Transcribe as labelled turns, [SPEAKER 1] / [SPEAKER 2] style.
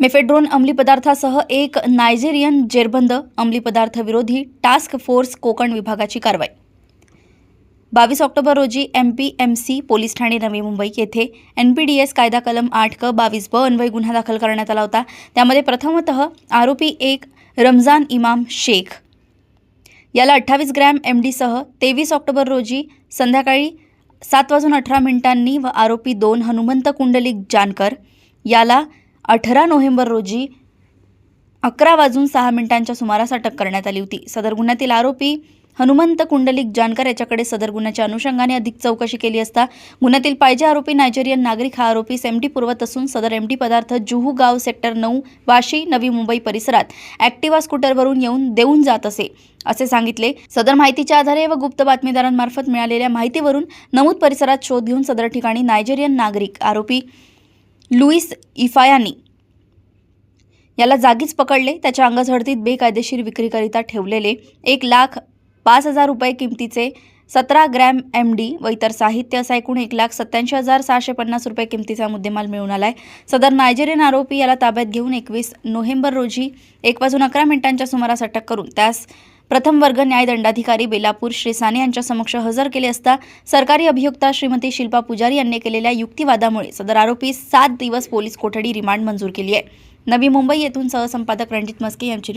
[SPEAKER 1] Mephedrone अंमली पदार्थासह एक Nigerian जेरबंद अंमली पदार्थ विरोधी टास्क फोर्स कोकण विभागाची कारवाई. बावीस ऑक्टोबर रोजी M P M C police Thane Navi Mumbai येथे एन पी डी एस कायदा कलम आठ क बावीस ब अन्वय गुन्हा दाखल करण्यात आला होता. त्यामध्ये प्रथमतः आरोपी एक रमजान इमाम शेख. याला अठ्ठावीस ग्रॅम एम डीसह तेवीस ऑक्टोबर रोजी संध्याकाळी सात वाजून अठरा मिनिटांनी व आरोपी दोन हनुमंत कुंडलिक जानकर याला अठरा नोव्हेंबर रोजी अकरा वाजून सहा मिनिटांच्या सुमारास अटक करण्यात आली होती. सदर गुन्ह्यातील आरोपी हनुमंत कुंडलिक जानकर याच्याकडे सदर गुन्ह्याच्या अनुषंगाने अधिक चौकशी केली असता गुन्ह्यातील पाहिजे आरोपी नायजेरियन नागरिक हा आरोपी सेमटी पुरवत असून सदर एमटी पदार्थ जुहू गाव सेक्टर नऊ वाशी नवी मुंबई परिसरात ॲक्टिवा स्कूटरवरून येऊन देऊन जात असे. असे सांगितले. सदर माहितीच्या आधारे व गुप्त बातमीदारांमार्फत मिळालेल्या माहितीवरून नमूद परिसरात शोध घेऊन सदर ठिकाणी नायजेरियन नागरिक आरोपी लुईस इफायानी याला जागीच पकडले. त्याच्या अंगझडतीत बेकायदेशीर विक्रीकरिता ठेवलेले एक लाख पाच हजार रुपये किमतीचे सतरा ग्रॅम एम डी व इतर साहित्य असा एकूण एक लाख सत्याऐंशी हजार सहाशे पन्नास रुपये किमतीचा मुद्देमाल मिळून आलाय. सदर नायजेरियन आरोपी याला ताब्यात घेऊन एकवीस नोव्हेंबर रोजी एक वाजून अकरा मिनिटांच्या सुमारास अटक करून त्यास प्रथम वर्ग न्यायदंडाधिकारी बेलापूर श्री साने यांच्या समक्ष हजर केले असता सरकारी अभियुक्ता श्रीमती शिल्पा पुजारी यांनी केलेल्या युक्तिवादामुळे सदर आरोपी सात दिवस पोलीस कोठडी रिमांड मंजूर केली आहे. नवी मुंबई येथून सहसंपादक रणजित मस्के यांची